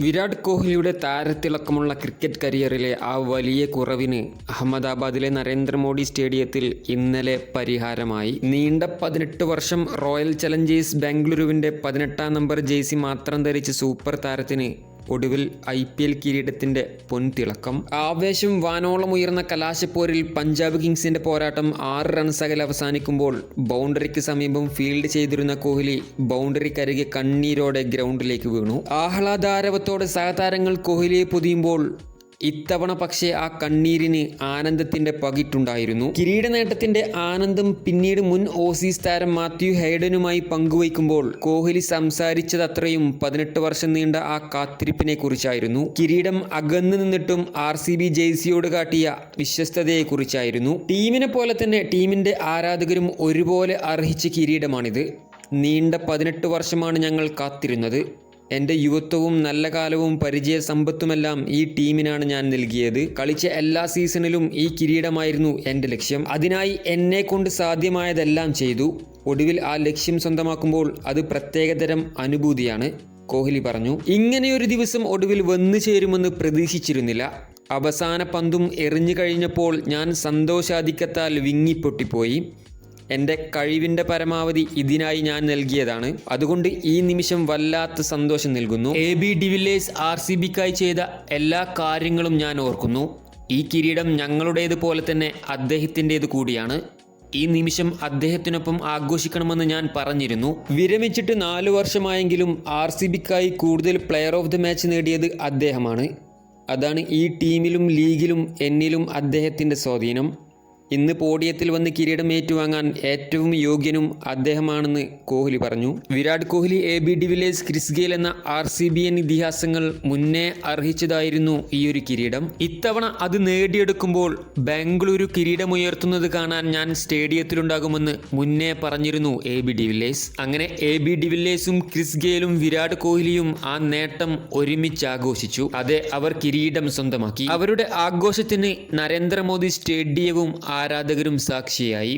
വിരാട് കോഹ്ലിയുടെ താരത്തിളക്കമുള്ള ക്രിക്കറ്റ് കരിയറിലെ ആ വലിയ കുറവിന് അഹമ്മദാബാദിലെ നരേന്ദ്രമോദി സ്റ്റേഡിയത്തിൽ ഇന്നലെ പരിഹാരമായി. നീണ്ട പതിനെട്ട് വർഷം റോയൽ ചലഞ്ചേഴ്സ് ബാംഗ്ലൂരുവിന്റെ പതിനെട്ടാം നമ്പർ ജേഴ്സി മാത്രം ധരിച്ച സൂപ്പർ താരത്തിന് ഒടുവിൽ ഐ പി എൽ കിരീടത്തിന്റെ പൊൻതിളക്കം. ആവേശം വാനോളം ഉയർന്ന കലാശപ്പോരിൽ പഞ്ചാബ് കിങ്സിന്റെ പോരാട്ടം ആറ് റൺസ് അകലെ അവസാനിക്കുമ്പോൾ ബൗണ്ടറിക്ക് സമീപം ഫീൽഡ് ചെയ്തിരുന്ന കോഹ്ലി ബൗണ്ടറിക്കരികെ കണ്ണീരോടെ ഗ്രൗണ്ടിലേക്ക് വീണു. ആഹ്ലാദാരവത്തോടെ സഹതാരങ്ങൾ കോഹ്ലിയെ പൊതിയുമ്പോൾ ഇത്തവണ പക്ഷേ ആ കണ്ണീരിന് ആനന്ദത്തിന്റെ പകിട്ടുണ്ടായിരുന്നു. കിരീട നേട്ടത്തിന്റെ ആനന്ദം പിന്നീട് മുൻ ഓസീസ് താരം മാത്യു ഹെയ്ഡനുമായി പങ്കുവയ്ക്കുമ്പോൾ കോഹ്ലി സംസാരിച്ചത് അത്രയും പതിനെട്ട് വർഷം നീണ്ട ആ കാത്തിരിപ്പിനെ കുറിച്ചായിരുന്നു കിരീടം അകന്നു നിന്നിട്ടും ആർ സി ബി ജേഴ്സിയോട് കാട്ടിയ വിശ്വസ്തതയെക്കുറിച്ചായിരുന്നു. ടീമിനെ പോലെ തന്നെ ടീമിന്റെ ആരാധകരും ഒരുപോലെ അർഹിച്ച കിരീടമാണിത്. നീണ്ട പതിനെട്ട് വർഷമാണ് ഞങ്ങൾ കാത്തിരുന്നത്. എന്റെ യുവത്വവും നല്ല കാലവും പരിചയ സമ്പത്തുമെല്ലാം ഈ ടീമിനാണ് ഞാൻ നൽകിയത്. കളിച്ച എല്ലാ സീസണിലും ഈ കിരീടമായിരുന്നു എന്റെ ലക്ഷ്യം. അതിനായി എന്നെ കൊണ്ട് സാധ്യമായതെല്ലാം ചെയ്തു. ഒടുവിൽ ആ ലക്ഷ്യം സ്വന്തമാക്കുമ്പോൾ അത് പ്രത്യേകതരം അനുഭൂതിയാണ് കോഹ്ലി പറഞ്ഞു. ഇങ്ങനെയൊരു ദിവസം ഒടുവിൽ വന്നു ചേരുമെന്ന് പ്രതീക്ഷിച്ചിരുന്നില്ല. അവസാന പന്തും എറിഞ്ഞു കഴിഞ്ഞപ്പോൾ ഞാൻ സന്തോഷാധിക്യത്താൽ വിങ്ങിപ്പൊട്ടിപ്പോയി. എന്റെ കഴിവിന്റെ പരമാവധി ഇതിനായി ഞാൻ നൽകിയതാണ്. അതുകൊണ്ട് ഈ നിമിഷം വല്ലാത്ത സന്തോഷം നൽകുന്നു. A B de Villiers R C ബിക്കായി ചെയ്ത എല്ലാ കാര്യങ്ങളും ഞാൻ ഓർക്കുന്നു. ഈ കിരീടം ഞങ്ങളുടേത് പോലെ തന്നെ അദ്ദേഹത്തിന്റേത് കൂടിയാണ്. ഈ നിമിഷം അദ്ദേഹത്തിനൊപ്പം ആഘോഷിക്കണമെന്ന് ഞാൻ പറഞ്ഞിരുന്നു. വിരമിച്ചിട്ട് നാലു വർഷമായെങ്കിലും ആർ സി ബിക്കായി കൂടുതൽ പ്ലെയർ ഓഫ് ദി മാച്ച് നേടിയത് അദ്ദേഹമാണ്. അതാണ് ഈ ടീമിലും ലീഗിലും എന്നിലും അദ്ദേഹത്തിന്റെ സ്വാധീനം. ഇന്ന് പോഡിയത്തിൽ വന്ന് കിരീടം ഏറ്റുവാങ്ങാൻ ഏറ്റവും യോഗ്യനും അദ്ദേഹമാണെന്ന് കോഹ്ലി പറഞ്ഞു. Virat Kohli A B de Villiers Chris Gayle എന്ന ആർ സി ബി എൻ ഇതിഹാസങ്ങൾ മുന്നേ അർഹിച്ചതായിരുന്നു ഈ ഒരു കിരീടം. ഇത്തവണ അത് നേടിയെടുക്കുമ്പോൾ ബാംഗ്ലൂരു കിരീടമുയർത്തുന്നത് കാണാൻ ഞാൻ സ്റ്റേഡിയത്തിലുണ്ടാകുമെന്ന് മുന്നേ പറഞ്ഞിരുന്നു എ ബി ഡിവില്ലേഴ്സ് അങ്ങനെ എ ബി ഡിവില്ലേഴ്സും ക്രിസ് ഗെയിലും വിരാട് കോഹ്ലിയും ആ നേട്ടം ഒരുമിച്ച് ആഘോഷിച്ചു അതെ അവർ കിരീടം സ്വന്തമാക്കി. അവരുടെ ആഘോഷത്തിന് നരേന്ദ്രമോദി സ്റ്റേഡിയവും ആരാധകരും സാക്ഷിയായി.